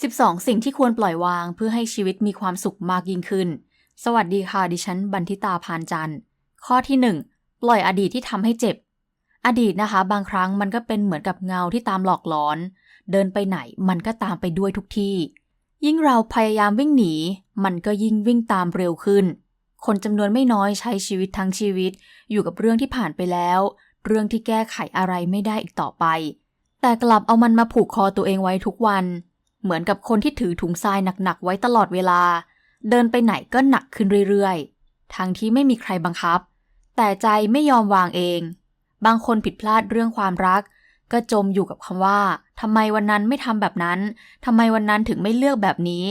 12 สิ่งที่ควรปล่อยวางเพื่อให้ชีวิตมีความสุขมากยิ่งขึ้น สวัสดีค่ะ ดิฉันบันทิตาพานจันทร์ ข้อที่ 1 ปล่อยอดีตที่ทำให้เจ็บ อดีตนะคะ บางครั้งมันก็เป็นเหมือนกับเงาที่ตามหลอกหลอน เดินไปไหนมันก็ตามไปด้วยทุกที่ ยิ่งเราพยายามวิ่งหนี มันก็ยิ่งวิ่งตามเร็วขึ้น คนจำนวนไม่น้อยใช้ชีวิตทั้งชีวิต อยู่กับเรื่องที่ผ่านไปแล้ว เรื่องที่แก้ไขอะไรไม่ได้อีกต่อไป แต่กลับเอามันมาผูกคอตัวเองไว้ทุกวัน เหมือนกับคนที่ถือถุงทรายหนักๆไว้ตลอดเวลา เดินไปไหนก็หนักขึ้นเรื่อยๆ ทั้งที่ไม่มีใครบังคับ แต่ใจไม่ยอมวางเอง บางคนผิดพลาดเรื่องความรัก ก็จมอยู่กับคำว่าทำไมวันนั้นไม่ทำแบบนั้นทำไมวันนั้นถึงไม่เลือกแบบนี้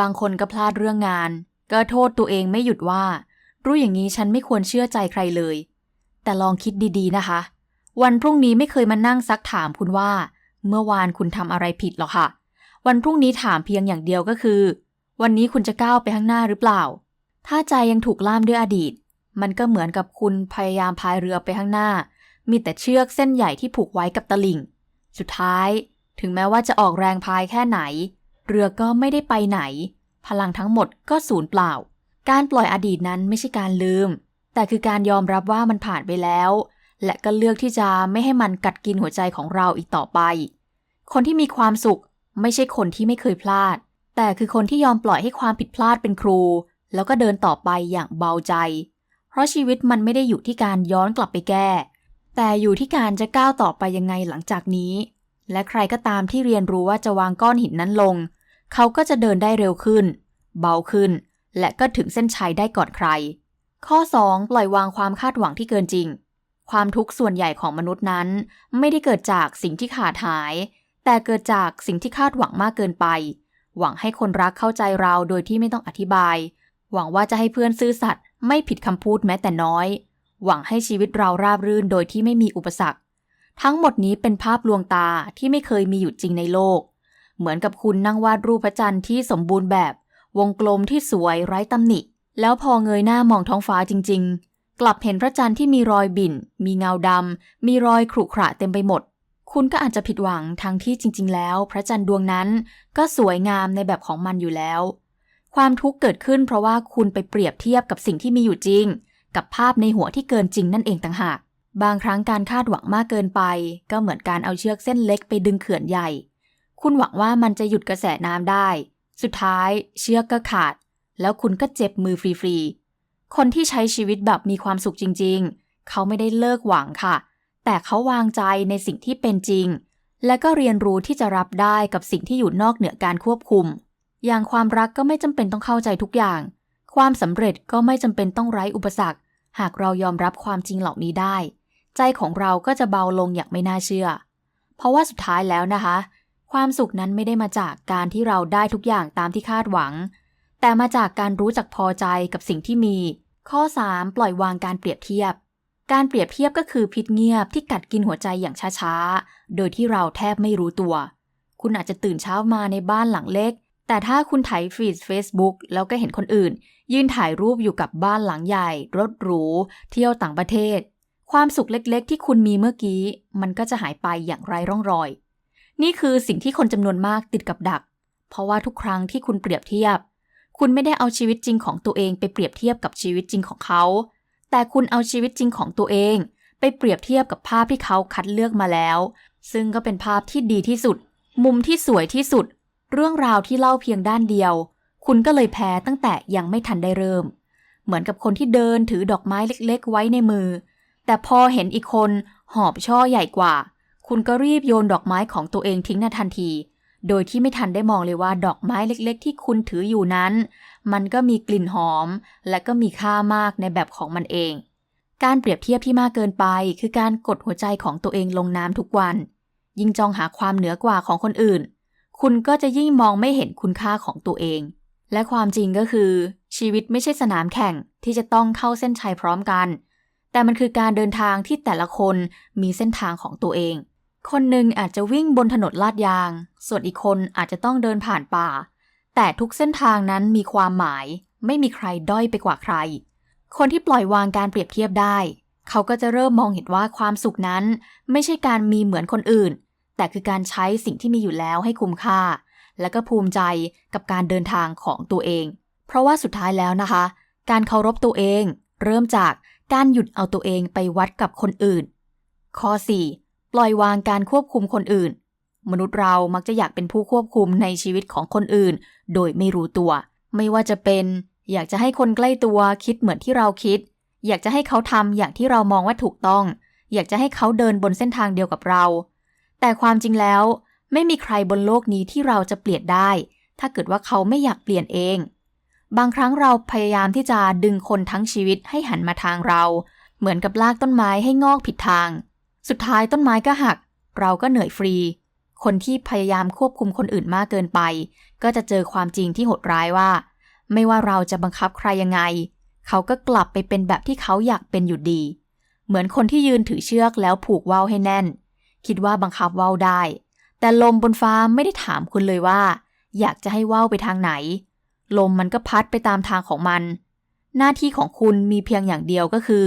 บางคนก็พลาดเรื่องงาน ก็โทษตัวเองไม่หยุดว่า รู้อย่างนี้ฉันไม่ควรเชื่อใจใครเลย แต่ลองคิดดีๆนะคะ วันพรุ่งนี้ไม่เคยมานั่งซักถามคุณว่า เมื่อวานคุณทำอะไรผิดหรอกค่ะ วันพรุ่งนี้ถามเพียงอย่างเดียวก็คือ วันนี้คุณจะก้าวไปข้างหน้าหรือเปล่า ถ้าใจยังถูกล่ามด้วยอดีต มันก็เหมือนกับคุณพยายามพายเรือไปข้างหน้า มีแต่เชือกเส้นใหญ่ที่ผูกไว้กับตลิ่ง สุดท้าย ถึงแม้ว่าจะออกแรงพายแค่ไหน เรือก็ไม่ได้ไปไหน พลังทั้งหมดก็สูญเปล่า การปล่อยอดีตนั้นไม่ใช่การลืม แต่คือการยอมรับว่ามันผ่านไปแล้ว และก็เลือกที่จะไม่ให้มันกัดกินหัวใจของเราอีกต่อไป คนที่มีความสุข ไม่ใช่คนที่ไม่เคยพลาด แต่คือคนที่ยอมปล่อยให้ความผิดพลาดเป็นครู แล้วก็เดินต่อไปอย่างเบาใจ เพราะชีวิตมันไม่ได้อยู่ที่การย้อนกลับไปแก้ แต่อยู่ที่การจะก้าวต่อไปยังไงหลังจากนี้ และใครก็ตามที่เรียนรู้ว่าจะวางก้อนหินนั้นลง เขาก็จะเดินได้เร็วขึ้น เบาขึ้น และก็ถึงเส้นชัยได้ก่อนใคร ข้อ 2 ปล่อยวางความคาดหวังที่เกินจริงความทุกข์ส่วนใหญ่ของมนุษย์นั้น ไม่ได้เกิดจากสิ่งที่ขาดหาย แต่เกิดจากสิ่งที่คาดหวังมากเกินไป หวังให้คนรักเข้าใจเราโดยที่ไม่ต้องอธิบาย หวังว่าจะให้เพื่อนซื่อสัตย์ไม่ผิดคำพูดแม้แต่น้อย หวังให้ชีวิตเราราบรื่นโดยที่ไม่มีอุปสรรค ทั้งหมดนี้เป็นภาพลวงตาที่ไม่เคยมีอยู่จริงในโลก เหมือนกับคุณนั่งวาดรูปพระจันทร์ที่สมบูรณ์แบบ วงกลมที่สวยไร้ตำหนิ แล้วพอเงยหน้ามองท้องฟ้าจริง ๆ กลับเห็นพระจันทร์ที่มีรอยบิ่น มีเงาดำมีรอยขรุขระเต็มไปหมด คุณก็อาจจะผิดหวังทั้งที่จริง ๆ แล้ว พระจันทร์ดวงนั้นก็สวยงามในแบบของมันอยู่แล้ว ความทุกข์เกิดขึ้นเพราะว่าคุณไปเปรียบเทียบกับสิ่งที่มีอยู่จริง กับภาพในหัวที่เกินจริงนั่นเองต่างหาก บางครั้งการคาดหวังมากเกินไป ก็เหมือนการเอาเชือกเส้นเล็กไปดึงเขื่อนใหญ่ คุณหวังว่ามันจะหยุดกระแสน้ำได้ สุดท้าย เชือกก็ขาด แล้วคุณก็เจ็บมือฟรีๆคนที่ใช้ชีวิตแบบมีความสุขจริง ๆ เขาไม่ได้เลิกหวังค่ะ แต่เขาวางใจในสิ่งที่เป็นจริง และก็เรียนรู้ที่จะรับได้กับสิ่งที่อยู่นอกเหนือการควบคุม อย่างความรักก็ไม่จำเป็นต้องเข้าใจทุกอย่าง ความสำเร็จก็ไม่จำเป็นต้องไร้อุปสรรค หากเรายอมรับความจริงเหล่านี้ได้ ใจของเราก็จะเบาลงอย่างไม่น่าเชื่อ เพราะว่าสุดท้ายแล้วนะคะ ความสุขนั้นไม่ได้มาจากการที่เราได้ทุกอย่างตามที่คาดหวัง แต่มาจากการรู้จักพอใจกับสิ่งที่มี ข้อ 3 ปล่อยวางการเปรียบเทียบ การเปรียบเทียบก็คือพิษเงียบที่กัดกินหัวใจอย่างช้าๆ โดยที่เราแทบไม่รู้ตัว คุณอาจจะตื่นเช้ามาในบ้านหลังเล็ก แต่ถ้าคุณถ่ายฟีด Facebook แล้วก็เห็นคนอื่น ยืนถ่ายรูปอยู่กับบ้านหลังใหญ่ รถหรู เที่ยวต่างประเทศ ความสุขเล็กๆ ที่คุณมีเมื่อกี้ มันก็จะหายไปอย่างไร้ร่องรอย นี่คือสิ่งที่คนจำนวนมากติดกับดัก เพราะว่าทุกครั้งที่คุณเปรียบเทียบ คุณไม่ได้เอาชีวิตจริงของตัวเองไปเปรียบเทียบกับชีวิตจริงของเขา แต่คุณเอาชีวิตจริงของตัวเอง ไปเปรียบเทียบกับภาพที่เขาคัดเลือกมาแล้ว ซึ่งก็เป็นภาพที่ดีที่สุด มุมที่สวยที่สุด เรื่องราวที่เล่าเพียงด้านเดียว คุณก็เลยแพ้ตั้งแต่ยังไม่ทันได้เริ่ม เหมือนกับคนที่เดินถือดอกไม้เล็ก ๆ ไว้ในมือ แต่พอเห็นอีกคนหอบช่อใหญ่กว่า คุณก็รีบโยนดอกไม้ของตัวเองทิ้งในทันที โดยที่ไม่ทันได้มองเลยว่าดอกไม้เล็ก ๆ ที่คุณถืออยู่นั้น มันก็มีกลิ่นหอม และก็มีค่ามากในแบบของมันเอง การเปรียบเทียบที่มากเกินไป คือการกดหัวใจของตัวเองลงน้ำทุกวัน ยิ่งจองหาความเหนือกว่าของคนอื่น คุณก็จะยิ่งมองไม่เห็นคุณค่าของตัวเอง และความจริงก็คือ ชีวิตไม่ใช่สนามแข่งที่จะต้องเข้าเส้นชัยพร้อมกัน แต่มันคือการเดินทางที่แต่ละคนมีเส้นทางของตัวเอง คนหนึ่งอาจจะวิ่งบนถนนลาดยาง ส่วนอีกคนอาจจะต้องเดินผ่านป่า แต่ทุกเส้นทางนั้นมีความหมาย ไม่มีใครด้อยไปกว่าใคร คนที่ปล่อยวางการเปรียบเทียบได้ เขาก็จะเริ่มมองเห็นว่าความสุขนั้น ไม่ใช่การมีเหมือนคนอื่น แต่คือการใช้สิ่งที่มีอยู่แล้วให้คุ้มค่า และก็ภูมิใจกับการเดินทางของตัวเอง เพราะว่าสุดท้ายแล้วนะคะ การเคารพตัวเอง เริ่มจากการหยุดเอาตัวเองไปวัดกับคนอื่น ข้อ 4. ปล่อยวางการควบคุมคนอื่น มนุษย์เรามักจะอยากเป็นผู้ควบคุมในชีวิตของคนอื่น โดยไม่รู้ตัว ไม่ว่าจะเป็น อยากจะให้คนใกล้ตัวคิดเหมือนที่เราคิด อยากจะให้เขาทำอย่างที่เรามองว่าถูกต้อง อยากจะให้เขาเดินบนเส้นทางเดียวกับเรา แต่ความจริงแล้ว ไม่มีใครบนโลกนี้ที่เราจะเปลี่ยนได้ ถ้าเกิดว่าเขาไม่อยากเปลี่ยนเอง บางครั้งเราพยายามที่จะดึงคนทั้งชีวิตให้หันมาทางเรา เหมือนกับลากต้นไม้ให้งอกผิดทาง สุดท้ายต้นไม้ก็หัก เราก็เหนื่อยฟรี คนที่พยายามควบคุมคนอื่นมากเกินไป ก็จะเจอความจริงที่โหดร้ายว่า ไม่ว่าเราจะบังคับใครยังไง เขาก็กลับไปเป็นแบบที่เขาอยากเป็นอยู่ดี เหมือนคนที่ยืนถือเชือกแล้วผูกว่าวให้แน่น คิดว่าบังคับว่าวได้ แต่ลมบนฟ้าไม่ได้ถามคุณเลยว่า อยากจะให้ว่าวไปทางไหน ลมมันก็พัดไปตามทางของมัน หน้าที่ของคุณมีเพียงอย่างเดียวก็คือ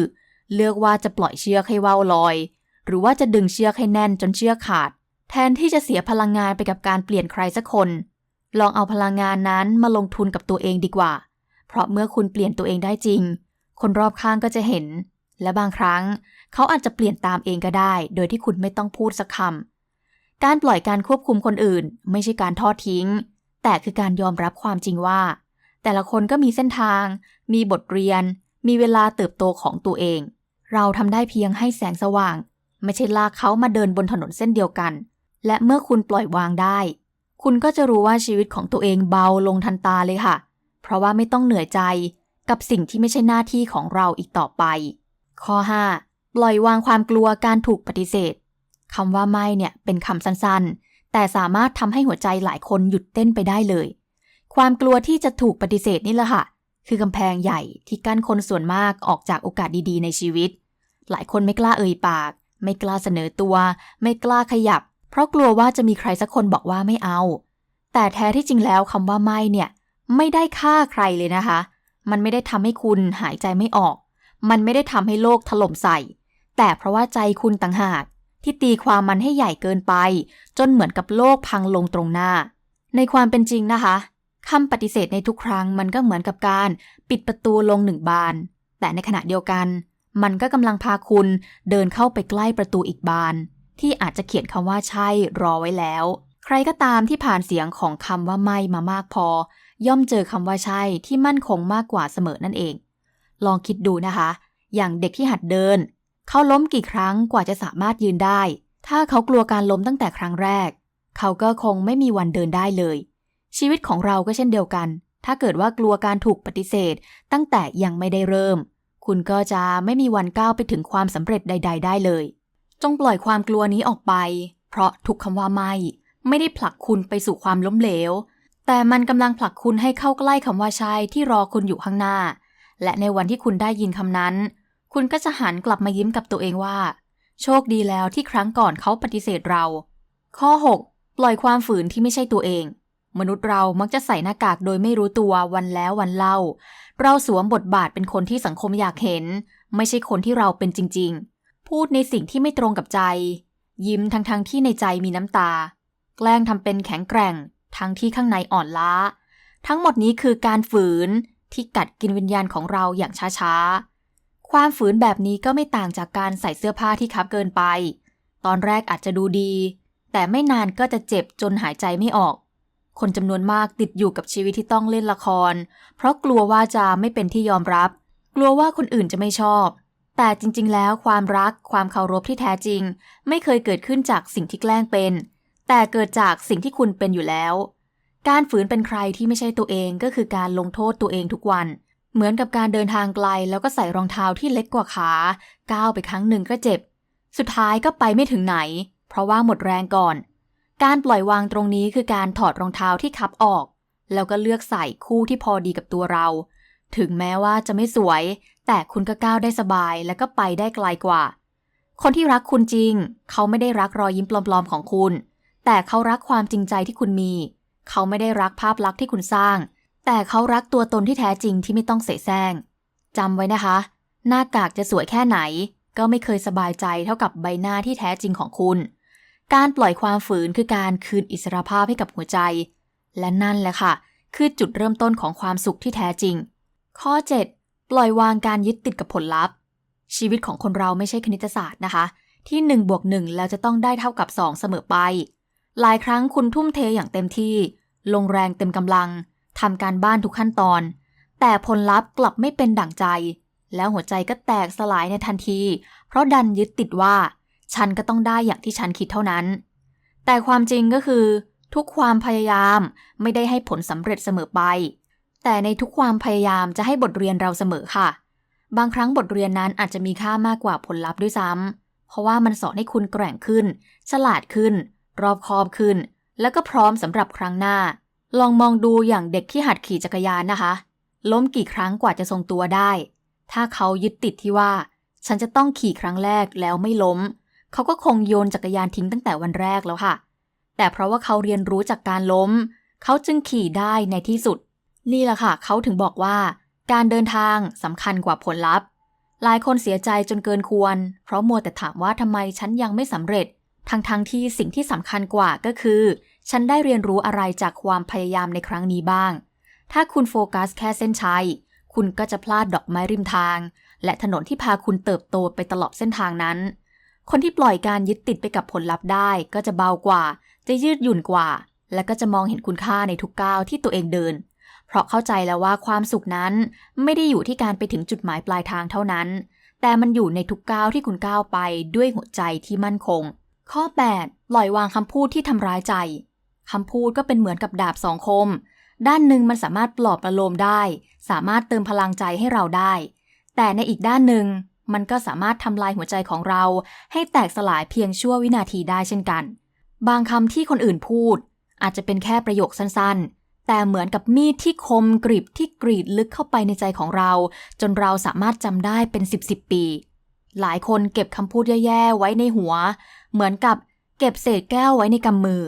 เลือกว่าจะปล่อยเชือกให้ว่าวลอย หรือว่าจะดึงเชือกให้แน่นจนเชือกขาด แทนที่จะเสียพลังงานไปกับการเปลี่ยนใครสักคน ลองเอาพลังงานนั้นมาลงทุนกับตัวเองดีกว่า เพราะเมื่อคุณเปลี่ยนตัวเองได้จริง คนรอบข้างก็จะเห็น และบางครั้ง เขาอาจจะเปลี่ยนตามเองก็ได้ โดยที่คุณไม่ต้องพูดสักคำการปล่อยการควบคุมคนอื่น ไม่ใช่การทอดทิ้ง แต่คือการยอมรับความจริงว่า แต่ละคนก็มีเส้นทาง มีบทเรียน มีเวลาเติบโตของตัวเอง เราทำได้เพียงให้แสงสว่าง ไม่ใช่ลากเขามาเดินบนถนนเส้นเดียวกัน และเมื่อคุณปล่อยวางได้ คุณก็จะรู้ว่าชีวิตของตัวเองเบาลงทันตาเลยค่ะ เพราะว่าไม่ต้องเหนื่อยใจกับสิ่งที่ไม่ใช่หน้าที่ของเราอีกต่อไป ข้อ 5. ปล่อยวางความกลัวการถูกปฏิเสธคำว่าไม่เนี่ยเป็นคำสั้นๆ แต่สามารถทำให้หัวใจหลายคนหยุดเต้นไปได้เลย ความกลัวที่จะถูกปฏิเสธนี่แหละค่ะ คือกำแพงใหญ่ที่กั้นคนส่วนมากออกจากโอกาสดีๆ ในชีวิต หลายคนไม่กล้าเอ่ยปาก ไม่กล้าเสนอตัว ไม่กล้าขยับ เพราะกลัวว่าจะมีใครสักคนบอกว่าไม่เอา แต่แท้ที่จริงแล้วคำว่าไม่เนี่ย ไม่ได้ฆ่าใครเลยนะคะ มันไม่ได้ทำให้คุณหายใจไม่ออก มันไม่ได้ทำให้โลกถล่มใส่ แต่เพราะว่าใจคุณต่างหากที่ตีความมันให้ใหญ่เกินไป จนเหมือนกับโลกพังลงตรงหน้า ในความเป็นจริงนะคะคำปฏิเสธในทุกครั้งมันก็เหมือนกับการปิดประตูลงหนึ่งบาน แต่ในขณะเดียวกัน มันก็กำลังพาคุณเดินเข้าไปใกล้ประตูอีกบาน ที่อาจจะเขียนคำว่าใช่รอไว้แล้ว ใครก็ตามที่ผ่านเสียงของคำว่าไม่มามากพอ ย่อมเจอคำว่าใช่ที่มั่นคงมากกว่าเสมอนั่นเอง ลองคิดดูนะคะ อย่างเด็กที่หัดเดิน เขาล้มกี่ครั้งกว่าจะสามารถยืนได้ ถ้าเขากลัวการล้มตั้งแต่ครั้งแรก เขาก็คงไม่มีวันเดินได้เลย ชีวิตของเราก็เช่นเดียวกัน ถ้าเกิดว่ากลัวการถูกปฏิเสธ ตั้งแต่ยังไม่ได้เริ่ม คุณก็จะไม่มีวันก้าวไปถึงความสำเร็จใด ๆ ได้เลย จงปล่อยความกลัวนี้ออกไป เพราะทุกคำว่าไม่ ไม่ได้ผลักคุณไปสู่ความล้มเหลว แต่มันกำลังผลักคุณให้เข้าใกล้คำว่าใช่ที่รอคุณอยู่ข้างหน้า และในวันที่คุณได้ยินคำนั้น คุณก็จะหันกลับมายิ้มกับตัวเองว่า โชคดีแล้วที่ครั้งก่อนเขาปฏิเสธเรา ข้อ 6 ปล่อยความฝืนที่ไม่ใช่ตัวเอง มนุษย์เรามักจะใส่หน้ากากโดยไม่รู้ตัววันแล้ววันเล่า เราสวมบทบาทเป็นคนที่สังคมอยากเห็น ไม่ใช่คนที่เราเป็นจริง ๆ พูดในสิ่งที่ไม่ตรงกับใจ ยิ้มทั้งๆทที่ในใจมีน้ำตา แกล้งทำเป็นแข็งแกร่ง ทั้งที่ข้างในอ่อนล้า ทั้งหมดนี้คือการฝืนที่กัดกินวิญญาณของเราอย่างช้าๆ ความฝืนแบบนี้ก็ไม่ต่างจากการใส่เสื้อผ้าที่คับเกินไป ตอนแรกอาจจะดูดี แต่ไม่นานก็จะเจ็บจนหายใจไม่ออก คนจำนวนมากติดอยู่กับชีวิตที่ต้องเล่นละคร เพราะกลัวว่าจะไม่เป็นที่ยอมรับ กลัวว่าคนอื่นจะไม่ชอบ แต่จริงๆ แล้วความรักความเคารพที่แท้จริง ไม่เคยเกิดขึ้นจากสิ่งที่แกล้งเป็น แต่เกิดจากสิ่งที่คุณเป็นอยู่แล้ว การฝืนเป็นใครที่ไม่ใช่ตัวเองก็คือการลงโทษตัวเองทุกวัน เหมือนกับการเดินทางไกลแล้วก็ใส่รองเท้าที่เล็กกว่าขาก้าวไปครั้งหนึ่งก็เจ็บ สุดท้ายก็ไปไม่ถึงไหน เพราะว่าหมดแรงก่อน การปล่อยวางตรงนี้คือการถอดรองเท้าที่คับออก แล้วก็เลือกใส่คู่ที่พอดีกับตัวเรา ถึงแม้ว่าจะไม่สวย แต่คุณก็ก้าวได้สบายและก็ไปได้ไกลกว่า คนที่รักคุณจริง เขาไม่ได้รักรอยยิ้มปลอมๆของคุณ แต่เขารักความจริงใจที่คุณมี เขาไม่ได้รักภาพลักษณ์ที่คุณสร้าง แต่เขารักตัวตนที่แท้จริงที่ไม่ต้องเสแสร้งจำไว้นะคะ หน้ากากจะสวยแค่ไหน ก็ไม่เคยสบายใจเท่ากับใบหน้าที่แท้จริงของคุณ การปล่อยความฝืนคือการคืนอิสรภาพให้กับหัวใจ และนั่นแหละค่ะ คือจุดเริ่มต้นของความสุขที่แท้จริง ข้อ 7 ปล่อยวางการยึดติดกับผลลัพธ์ ชีวิตของคนเราไม่ใช่คณิตศาสตร์นะคะ ที่1บวก1แล้วจะต้องได้เท่ากับ 2 เสมอไป หลายครั้งคุณทุ่มเทอย่างเต็มที่ ลงแรงเต็มกำลังทำการบ้านทุกขั้นตอน แต่ผลลัพธ์กลับไม่เป็นดั่งใจ แล้วหัวใจก็แตกสลายในทันที เพราะดันยึดติดว่า ฉันก็ต้องได้อย่างที่ฉันคิดเท่านั้น แต่ความจริงก็คือ ทุกความพยายามไม่ได้ให้ผลสำเร็จเสมอไป แต่ในทุกความพยายามจะให้บทเรียนเราเสมอค่ะ บางครั้งบทเรียนนั้นอาจจะมีค่ามากกว่าผลลัพธ์ด้วยซ้ำเพราะว่ามันสอนให้คุณแกร่งขึ้น ฉลาดขึ้น รอบคอบขึ้น แล้วก็พร้อมสำหรับครั้งหน้า ลองมองดูอย่างเด็กที่หัดขี่จักรยานนะคะ ล้มกี่ครั้งกว่าจะทรงตัวได้ ถ้าเขายึดติดที่ว่า ฉันจะต้องขี่ครั้งแรกแล้วไม่ล้ม เขาก็คงโยนจักรยานทิ้งตั้งแต่วันแรกแล้วค่ะ แต่เพราะว่าเขาเรียนรู้จากการล้ม เขาจึงขี่ได้ในที่สุด นี่แหละค่ะเขาถึงบอกว่า การเดินทางสำคัญกว่าผลลัพธ์ หลายคนเสียใจจนเกินควร เพราะมัวแต่ถามว่าทำไมฉันยังไม่สำเร็จ ทั้งๆทที่สิ่งที่สำคัญกว่าก็คือ ฉันได้เรียนรู้อะไรจากความพยายามในครั้งนี้บ้าง ถ้าคุณโฟกัสแค่เส้นชัย คุณก็จะพลาดดอกไม้ริมทาง และถนนที่พาคุณเติบโตไปตลอดเส้นทางนั้น คนที่ปล่อยการยึดติดไปกับผลลัพธ์ได้ ก็จะเบากว่า จะยืดหยุ่นกว่า และก็จะมองเห็นคุณค่าในทุกก้าวที่ตัวเองเดิน เพราะเข้าใจแล้วว่าความสุขนั้นไม่ได้อยู่ที่การไปถึงจุดหมายปลายทางเท่านั้น แต่มันอยู่ในทุกก้าวที่คุณก้าวไปด้วยหัวใจที่มั่นคง ข้อ 8 ปล่อยวางคำพูดที่ทำร้ายใจคำพูดก็เป็นเหมือนกับดาบสองคม ด้านหนึ่งมันสามารถปลอบประโลมได้ สามารถเติมพลังใจให้เราได้ แต่ในอีกด้านหนึ่งมันก็สามารถทำลายหัวใจของเรา ให้แตกสลายเพียงชั่ววินาทีได้เช่นกัน บางคำที่คนอื่นพูด อาจจะเป็นแค่ประโยคสั้นๆ แต่เหมือนกับมีดที่คมกริบที่กรีดลึกเข้าไปในใจของเรา จนเราสามารถจำได้เป็น10บสิบปี หลายคนเก็บคำพูดแย่ๆไว้ในหัว เหมือนกับเก็บเศษแก้วไว้ในกำมือ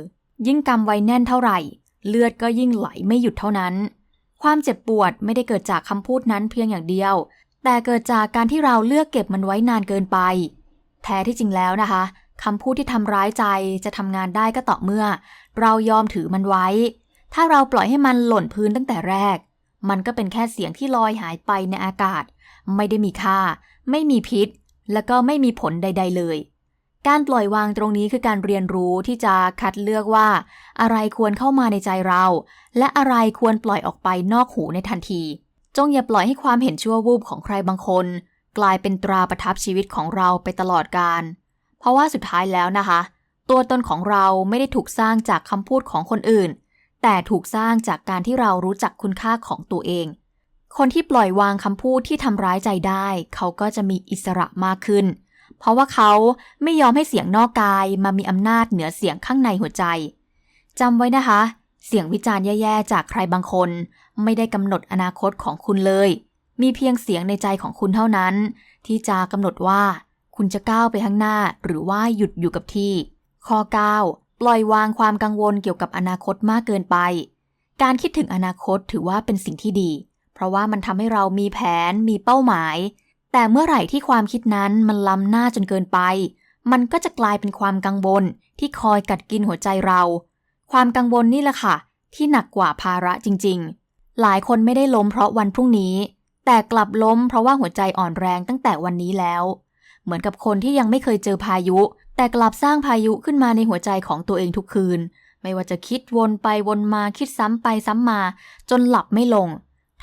ยิ่งกำไว้แน่นเท่าไหร่ เลือดก็ยิ่งไหลไม่หยุดเท่านั้น ความเจ็บปวดไม่ได้เกิดจากคำพูดนั้นเพียงอย่างเดียว แต่เกิดจากการที่เราเลือกเก็บมันไว้นานเกินไป แท้ที่จริงแล้วนะคะคำพูดที่ทำร้ายใจจะทำงานได้ก็ต่อเมื่อ เรายอมถือมันไว้ ถ้าเราปล่อยให้มันหล่นพื้นตั้งแต่แรก มันก็เป็นแค่เสียงที่ลอยหายไปในอากาศ ไม่ได้มีค่า ไม่มีพิษ และก็ไม่มีผลใด ๆ เลย การปล่อยวางตรงนี้คือการเรียนรู้ที่จะคัดเลือกว่า อะไรควรเข้ามาในใจเรา และอะไรควรปล่อยออกไปนอกหูในทันที จงอย่าปล่อยให้ความเห็นชั่ววูบของใครบางคน กลายเป็นตราประทับชีวิตของเราไปตลอดกาลเพราะว่าสุดท้ายแล้วนะคะ ตัวตนของเราไม่ได้ถูกสร้างจากคำพูดของคนอื่น แต่ถูกสร้างจากการที่เรารู้จักคุณค่าของตัวเอง คนที่ปล่อยวางคำพูดที่ทำร้ายใจได้ เขาก็จะมีอิสระมากขึ้น เพราะว่าเขาไม่ยอมให้เสียงนอกกายมามีอำนาจเหนือเสียงข้างในหัวใจจำไว้นะคะ เสียงวิจารณ์แย่ๆ จากใครบางคน ไม่ได้กำหนดอนาคตของคุณเลย มีเพียงเสียงในใจของคุณเท่านั้น ที่จะกำหนดว่า คุณจะก้าวไปข้างหน้าหรือว่าหยุดอยู่กับที่ข้อ 9 ปล่อยวางความกังวลเกี่ยวกับอนาคตมากเกินไป การคิดถึงอนาคตถือว่าเป็นสิ่งที่ดี เพราะว่ามันทำให้เรามีแผน มีเป้าหมาย แต่เมื่อไหร่ที่ความคิดนั้นมันล้ำหน้าจนเกินไป มันก็จะกลายเป็นความกังวลที่คอยกัดกินหัวใจเรา ความกังวลนี่แหละค่ะ ที่หนักกว่าภาระจริง ๆ หลายคนไม่ได้ล้มเพราะวันพรุ่งนี้ แต่กลับล้มเพราะว่าหัวใจอ่อนแรงตั้งแต่วันนี้แล้ว เหมือนกับคนที่ยังไม่เคยเจอพายุ แต่กลับสร้างพายุขึ้นมาในหัวใจของตัวเองทุกคืน ไม่ว่าจะคิดวนไปวนมาคิดซ้ำไปซ้ำมา จนหลับไม่ลง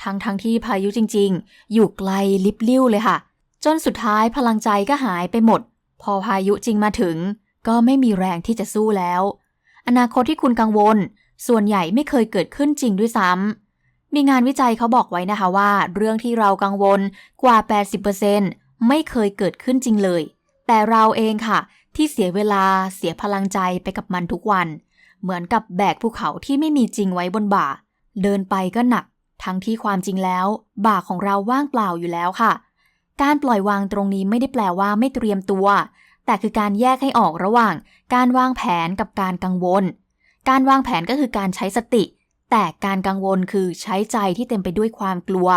ทั้งทั้งที่พายุจริง ๆ อยู่ไกลลิบลิ่วเลยค่ะ จนสุดท้ายพลังใจก็หายไปหมด พอพายุจริงมาถึง ก็ไม่มีแรงที่จะสู้แล้ว อนาคตที่คุณกังวล ส่วนใหญ่ไม่เคยเกิดขึ้นจริงด้วยซ้ำมีงานวิจัยเขาบอกไว้นะคะว่า เรื่องที่เรากังวลกว่า 80%ไม่เคยเกิดขึ้นจริงเลย แต่เราเองค่ะ ที่เสียเวลาเสียพลังใจไปกับมันทุกวัน เหมือนกับแบกภูเขาที่ไม่มีจริงไว้บนบ่า เดินไปก็หนัก ทั้งที่ความจริงแล้ว บ่าของเราว่างเปล่าอยู่แล้วค่ะ การปล่อยวางตรงนี้ไม่ได้แปลว่าไม่เตรียมตัว แต่คือการแยกให้ออกระหว่าง การวางแผนกับการกังวล การวางแผนก็คือการใช้สติ แต่การกังวลคือใช้ใจที่เต็มไปด้วยความกลัว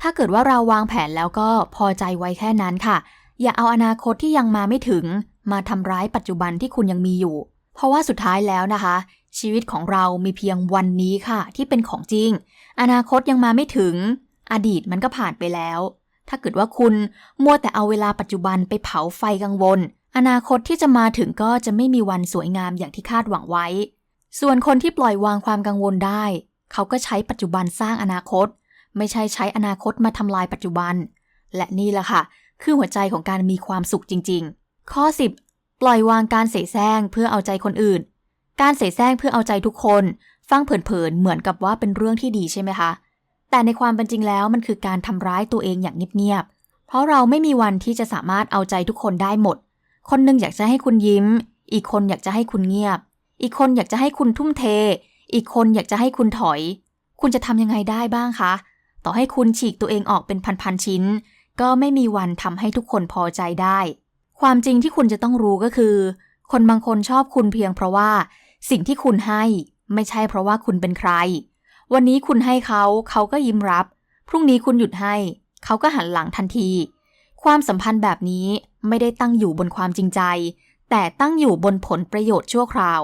ถ้าเกิดว่าเราวางแผนแล้วก็พอใจไว้แค่นั้นค่ะ อย่าเอาอนาคตที่ยังมาไม่ถึง มาทำร้ายปัจจุบันที่คุณยังมีอยู่ เพราะว่าสุดท้ายแล้วนะคะ ชีวิตของเรามีเพียงวันนี้ค่ะ ที่เป็นของจริง อนาคตยังมาไม่ถึง อดีตมันก็ผ่านไปแล้ว ถ้าเกิดว่าคุณมัวแต่เอาเวลาปัจจุบันไปเผาไฟกังวล อนาคตที่จะมาถึงก็จะไม่มีวันสวยงามอย่างที่คาดหวังไว้ ส่วนคนที่ปล่อยวางความกังวลได้ เขาก็ใช้ปัจจุบันสร้างอนาคต ไม่ใช่ใช้อนาคตมาทำลายปัจจุบัน และนี่แหละค่ะ คือหัวใจของการมีความสุขจริง ๆ ข้อ 10 ปล่อยวางการเสแสร้งเพื่อเอาใจคนอื่น การเสแสร้งเพื่อเอาใจทุกคน ฟังเผินๆเหมือนกับว่าเป็นเรื่องที่ดีใช่ไหมคะ แต่ในความเป็นจริงแล้วมันคือการทำร้ายตัวเองอย่างเงียบๆ เพราะเราไม่มีวันที่จะสามารถเอาใจทุกคนได้หมด คนหนึงอยากจะให้คุณยิ้ม อีกคนอยากจะให้คุณเงียบ อีกคนอยากจะให้คุณทุ่มเท อีกคนอยากจะให้คุณถอย คุณจะทำยังไงได้บ้างคะ ต่อให้คุณฉีกตัวเองออกเป็นพันๆชิ้น ก็ไม่มีวันทำให้ทุกคนพอใจได้ ความจริงที่คุณจะต้องรู้ก็คือ คนบางคนชอบคุณเพียงเพราะว่า สิ่งที่คุณให้ไม่ใช่เพราะว่าคุณเป็นใคร วันนี้คุณให้เขาเขาก็ยิ้มรับ พรุ่งนี้คุณหยุดให้ เขาก็หันหลังทันที ความสัมพันธ์แบบนี้ไม่ได้ตั้งอยู่บนความจริงใจ แต่ตั้งอยู่บนผลประโยชน์ชั่วคราว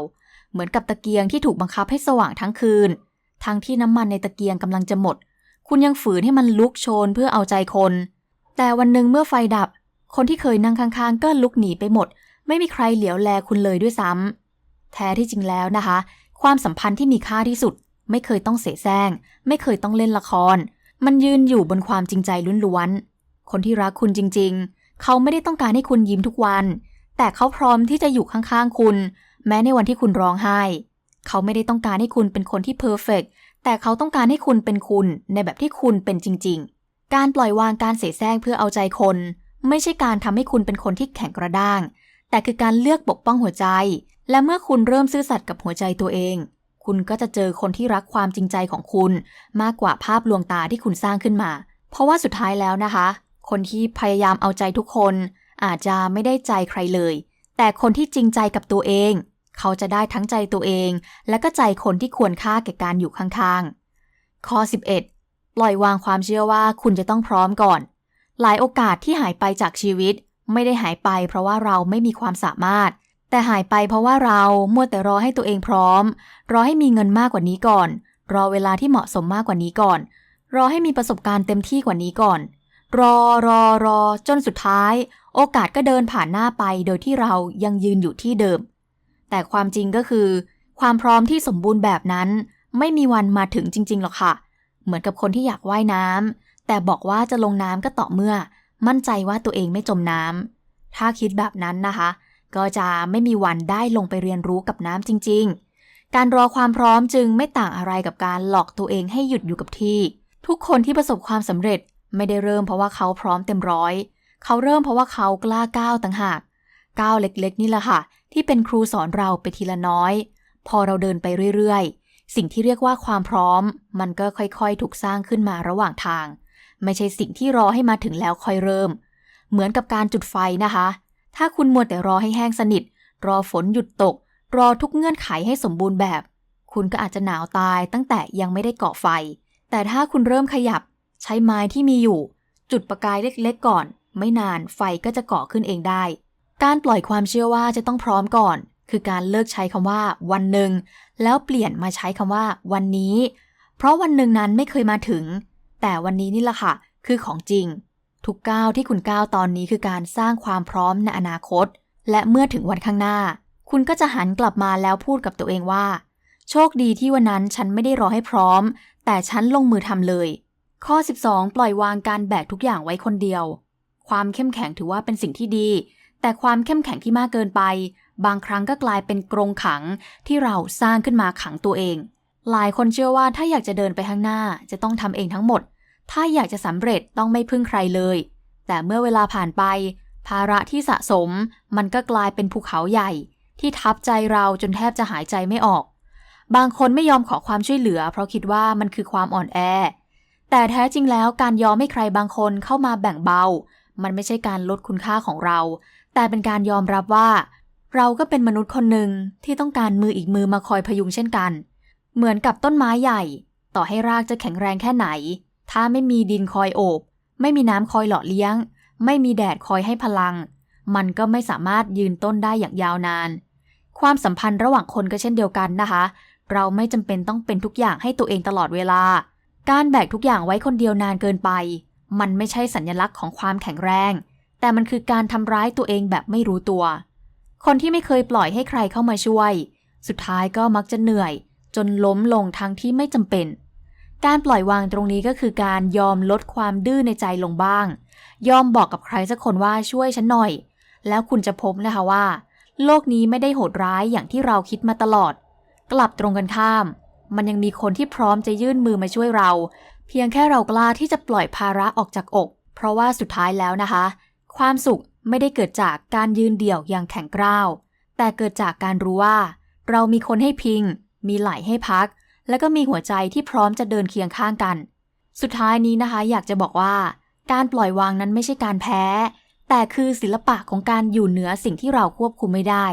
เหมือนกับตะเกียงที่ถูกบังคับให้สว่างทั้งคืน ทั้งที่น้ำมันในตะเกียงกำลังจะหมด คุณยังฝืนให้มันลุกโชนเพื่อเอาใจคน แต่วันหนึ่งเมื่อไฟดับ คนที่เคยนั่งข้างๆ ก็ลุกหนีไปหมด ไม่มีใครเหลียวแลคุณเลยด้วยซ้ำแท้ที่จริงแล้วนะคะ ความสัมพันธ์ที่มีค่าที่สุด ไม่เคยต้องเสแสร้ง ไม่เคยต้องเล่นละคร มันยืนอยู่บนความจริงใจล้วนๆคนที่รักคุณจริง ๆ เขาไม่ได้ต้องการให้คุณยิ้มทุกวัน แต่เขาพร้อมที่จะอยู่ข้างๆคุณ แม้ในวันที่คุณร้องไห้ เขาไม่ได้ต้องการให้คุณเป็นคนที่เพอร์เฟกแต่เขาต้องการให้คุณเป็นคุณในแบบที่คุณเป็นจริง ๆ การปล่อยวางการเสแสร้งเพื่อเอาใจคน ไม่ใช่การทำให้คุณเป็นคนที่แข็งกระด้าง แต่คือการเลือกปกป้องหัวใจ และเมื่อคุณเริ่มซื่อสัตย์กับหัวใจตัวเอง คุณก็จะเจอคนที่รักความจริงใจของคุณ มากกว่าภาพลวงตาที่คุณสร้างขึ้นมา เพราะว่าสุดท้ายแล้วนะคะ คนที่พยายามเอาใจทุกคน อาจจะไม่ได้ใจใครเลย แต่คนที่จริงใจกับตัวเอง เขาจะได้ทั้งใจตัวเอง และก็ใจคนที่ควรค่าแก่การอยู่ข้างๆข้อ11 ปล่อยวางความเชื่อว่าคุณจะต้องพร้อมก่อน หลายโอกาสที่หายไปจากชีวิต ไม่ได้หายไป เพราะว่าเราไม่มีความสามารถ แต่หายไปเพราะว่าเรามัวแต่รอให้ตัวเองพร้อม รอให้มีเงินมากกว่านี้ก่อน รอเวลาที่เหมาะสมมากกว่านี้ก่อน รอให้มีประสบการณ์เต็มที่กว่านี้ก่อน รอรอรอจนสุดท้าย โอกาสก็เดินผ่านหน้าไป โดยที่เรายังยืนอยู่ที่เดิม แต่ความจริงก็คือ ความพร้อมที่สมบูรณ์แบบนั้น ไม่มีวันมาถึงจริง ๆหรอกค่ะเเหมือนกับคนที่อยากว่ายน้ำแต่บอกว่าจะลงน้ำก็ต่อเมื่อ มั่นใจว่าตัวเองไม่จมน้ำถ้าคิดแบบนั้นนะคะ ก็จะไม่มีวันได้ลงไปเรียนรู้กับน้ำจริง ๆ การรอความพร้อมจึงไม่ต่างอะไรกับการหลอกตัวเองให้หยุดอยู่กับที่ ทุกคนที่ประสบความสำเร็จไม่ได้เริ่มเพราะว่าเขาพร้อมเต็มร้อย เขาเริ่มเพราะว่าเขากล้าก้าวต่างหากก้าวเล็กๆ นี่แหละค่ะ ที่เป็นครูสอนเราไปทีละน้อย พอเราเดินไปเรื่อยๆ สิ่งที่เรียกว่าความพร้อม มันก็ค่อยๆ ถูกสร้างขึ้นมาระหว่างทาง ไม่ใช่สิ่งที่รอให้มาถึงแล้วค่อยเริ่ม เหมือนกับการจุดไฟนะคะ ถ้าคุณมัวแต่รอให้แห้งสนิท รอฝนหยุดตก รอทุกเงื่อนไขให้สมบูรณ์แบบ คุณก็อาจจะหนาวตายตั้งแต่ยังไม่ได้เกาะไฟ แต่ถ้าคุณเริ่มขยับ ใช้ไม้ที่มีอยู่ จุดประกายเล็กๆก่อน ไม่นานไฟก็จะเกาะขึ้นเองได้ การปล่อยความเชื่อว่าจะต้องพร้อมก่อน คือการเลิกใช้คำว่า วันหนึ่ง แล้วเปลี่ยนมาใช้คำว่า วันนี้ เพราะวันหนึ่งนั้นไม่เคยมาถึง แต่วันนี้นี่แหละค่ะ คือของจริง ทุกก้าวที่คุณก้าวตอนนี้คือการสร้างความพร้อมในอนาคต และเมื่อถึงวันข้างหน้า คุณก็จะหันกลับมาแล้วพูดกับตัวเองว่า โชคดีที่วันนั้นฉันไม่ได้รอให้พร้อม แต่ฉันลงมือทำเลย ข้อ 12 ปล่อยวางการแบกทุกอย่างไว้คนเดียว ความเข้มแข็งถือว่าเป็นสิ่งที่ดี แต่ความเข้มแข็งที่มากเกินไป บางครั้งก็กลายเป็นกรงขังที่เราสร้างขึ้นมาขังตัวเอง หลายคนเชื่อว่าถ้าอยากจะเดินไปข้างหน้าจะต้องทำเองทั้งหมด ถ้าอยากจะสำเร็จต้องไม่พึ่งใครเลย แต่เมื่อเวลาผ่านไป ภาระที่สะสม มันก็กลายเป็นภูเขาใหญ่ ที่ทับใจเราจนแทบจะหายใจไม่ออก บางคนไม่ยอมขอความช่วยเหลือ เพราะคิดว่ามันคือความอ่อนแอ แต่แท้จริงแล้วการยอมให้ใครบางคนเข้ามาแบ่งเบา มันไม่ใช่การลดคุณค่าของเรา แต่เป็นการยอมรับว่า เราก็เป็นมนุษย์คนหนึ่งที่ต้องการมืออีกมือมาคอยพยุงเช่นกัน เหมือนกับต้นไม้ใหญ่ ต่อให้รากจะแข็งแรงแค่ไหน ถ้าไม่มีดินคอยโอบ ไม่มีน้ำคอยหล่อเลี้ยง ไม่มีแดดคอยให้พลัง มันก็ไม่สามารถยืนต้นได้อย่างยาวนาน ความสัมพันธ์ระหว่างคนก็เช่นเดียวกันนะคะ เราไม่จำเป็นต้องเป็นทุกอย่างให้ตัวเองตลอดเวลา การแบกทุกอย่างไว้คนเดียวนานเกินไป มันไม่ใช่สัญลักษณ์ของความแข็งแรง แต่มันคือการทำร้ายตัวเองแบบไม่รู้ตัว คนที่ไม่เคยปล่อยให้ใครเข้ามาช่วย สุดท้ายก็มักจะเหนื่อย จนล้มลงทั้งที่ไม่จำเป็น การปล่อยวางตรงนี้ก็คือการยอมลดความดื้อในใจลงบ้าง ยอมบอกกับใครสักคนว่าช่วยฉันหน่อย แล้วคุณจะพบนะคะว่า โลกนี้ไม่ได้โหดร้ายอย่างที่เราคิดมาตลอด กลับตรงกันข้าม มันยังมีคนที่พร้อมจะยื่นมือมาช่วยเรา เพียงแค่เรากล้าที่จะปล่อยภาระออกจากอก เพราะว่าสุดท้ายแล้วนะคะ ความสุขไม่ได้เกิดจากการยืนเดี่ยวอย่างแข็งกร้าว แต่เกิดจากการรู้ว่า เรามีคนให้พิง มีไหลให้พัก แล้วก็มีหัวใจที่พร้อมจะเดินเคียงข้างกัน สุดท้ายนี้นะคะ อยากจะบอกว่า การปล่อยวางนั้นไม่ใช่การแพ้ แต่คือศิลปะของการอยู่เหนือสิ่งที่เราควบคุมไม่ได้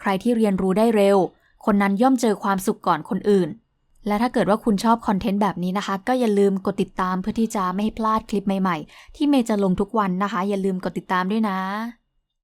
ใครที่เรียนรู้ได้เร็ว คนนั้นย่อมเจอความสุขก่อนคนอื่น และถ้าเกิดว่าคุณชอบคอนเทนต์แบบนี้นะคะ ก็อย่าลืมกดติดตามเพื่อที่จะไม่ให้พลาดคลิปใหม่ๆ ที่เมย์จะลงทุกวันนะคะ อย่าลืมกดติดตามด้วยนะ